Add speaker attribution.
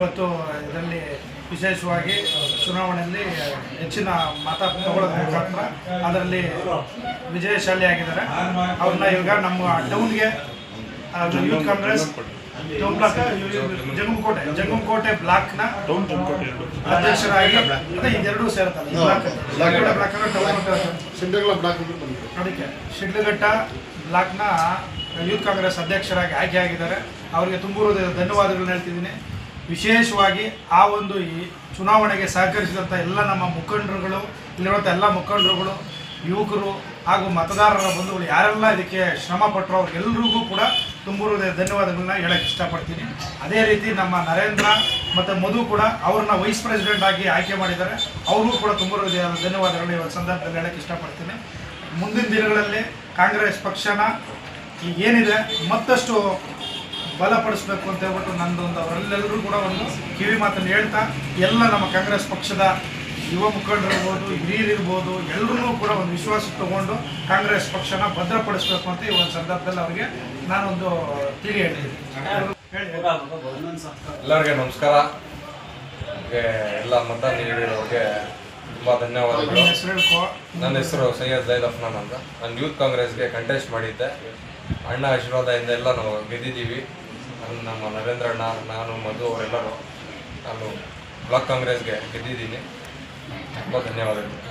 Speaker 1: ಇವತ್ತು ಇದರಲ್ಲಿ ವಿಶೇಷವಾಗಿ ಚುನಾವಣೆಯಲ್ಲಿ ಹೆಚ್ಚಿನ ಮತ ತಗೊಳ್ಳೋದ್ರ ಮುಖಾಂತರ ಅದರಲ್ಲಿ ವಿಜಯಶಾಲಿಯಾಗಿದ್ದಾರೆ ಅವ್ರನ್ನ ಇವಾಗ ನಮ್ಮ ಟೌನ್ಗೆ youth Congress town block Jangamakote Jangamakote ಬ್ಲಾಕ್ನ ಅಧ್ಯಕ್ಷರಾಗಿ ಅದೇ ಇದೆರಡೂ ಬ್ಲಾಕ್
Speaker 2: ಅಂತ ಬಂದಿದೆ.
Speaker 1: ಅದಕ್ಕೆ ಶಿಡ್ಲಘಟ್ಟ ಬ್ಲಾಕ್ನ ಯೂತ್ ಕಾಂಗ್ರೆಸ್ ಅಧ್ಯಕ್ಷರಾಗಿ ಆಯ್ಕೆಯಾಗಿದ್ದಾರೆ ಅವರಿಗೆ ತುಂಬಿರೋದು ಧನ್ಯವಾದಗಳನ್ನ ಹೇಳ್ತಿದ್ದೀನಿ. ವಿಶೇಷವಾಗಿ ಆ ಒಂದು ಈ ಚುನಾವಣೆಗೆ ಸಹಕರಿಸಿದಂಥ ಎಲ್ಲ ನಮ್ಮ ಮುಖಂಡರುಗಳು ಇಲ್ಲಿರುವಂಥ ಎಲ್ಲ ಮುಖಂಡರುಗಳು, ಯುವಕರು ಹಾಗೂ ಮತದಾರರ ಬಂಧುಗಳು ಯಾರೆಲ್ಲ ಇದಕ್ಕೆ ಶ್ರಮ ಪಟ್ಟರು ಅವ್ರಿಗೆಲ್ಲರಿಗೂ ಕೂಡ ತುಂಬೂರು ಧನ್ಯವಾದಗಳನ್ನ ಹೇಳಕ್ಕೆ ಇಷ್ಟಪಡ್ತೀನಿ. ಅದೇ ರೀತಿ ನಮ್ಮ ನರೇಂದ್ರ ಮತ್ತು ಮಧು ಕೂಡ ಅವ್ರನ್ನ ವೈಸ್ ಪ್ರೆಸಿಡೆಂಟ್ ಆಗಿ ಆಯ್ಕೆ ಮಾಡಿದ್ದಾರೆ. ಅವ್ರಿಗೂ ಕೂಡ ತುಂಬೂರು ಧನ್ಯವಾದಗಳನ್ನ ಇವತ್ತು ಸಂದರ್ಭದಲ್ಲಿ ಹೇಳಕ್ಕೆ ಇಷ್ಟಪಡ್ತೀನಿ. ಮುಂದಿನ ದಿನಗಳಲ್ಲಿ ಕಾಂಗ್ರೆಸ್ ಪಕ್ಷನ ಏನಿದೆ ಮತ್ತಷ್ಟು ಬಲಪಡಿಸ್ಬೇಕು ಅಂತ ಹೇಳ್ಬಿಟ್ಟು ನಂದೊಂದು ಅವರೆಲ್ಲರೂ ಕೂಡ ಒಂದು ಕಿವಿ ಮಾತನ್ನು ಹೇಳ್ತಾ ಎಲ್ಲ ನಮ್ಮ ಕಾಂಗ್ರೆಸ್ ಪಕ್ಷದ ಯುವ ಮುಖಂಡರಿರ್ಬೋದು ಹಿರಿಯರಿರ್ಬೋದು ಎಲ್ಲರೂ ಕೂಡ ಒಂದು ವಿಶ್ವಾಸ ತಗೊಂಡು ಕಾಂಗ್ರೆಸ್ ಪಕ್ಷನ ಭದ್ರಪಡಿಸ್ಬೇಕು ಅಂತ ಈ ಒಂದು ಸಂದರ್ಭದಲ್ಲಿ ಅವರಿಗೆ ನಾನೊಂದು ತಿಳಿ ಹೇಳಿದ್ದೀನಿ. ಹೇಳಿ.
Speaker 3: ಎಲ್ಲರಿಗೆ ನಮಸ್ಕಾರ. ಎಲ್ಲ ಮತ ನೀಡಿರೋರಿಗೆ ತುಂಬ ಧನ್ಯವಾದಗಳು.
Speaker 1: ನಿಮ್ಮ ಹೆಸರು ಹೇಳ್ಕೊ.
Speaker 3: ನನ್ನ ಹೆಸರು ಸೈಯದ್ ಜೈದ್ ಅಫ್ನಾನ್ ಅಂತ ನಾನು ಯೂತ್ ಕಾಂಗ್ರೆಸ್ಗೆ ಕಂಟೆಸ್ಟ್ ಮಾಡಿದ್ದೆ. ಅಣ್ಣ ಆಶೀರ್ವಾದದಿಂದ ಎಲ್ಲ ನಾವು ಗೆದ್ದಿದ್ದೀವಿ. ನಮ್ಮ ನರೇಂದ್ರ ಅಣ್ಣ ನಾನು ಮಧು ಅವರೆಲ್ಲರೂ ನಾನು ಬ್ಲಾಕ್ ಕಾಂಗ್ರೆಸ್ಗೆ ಗೆದ್ದಿದ್ದೀನಿ. ತುಂಬ ಧನ್ಯವಾದಗಳು.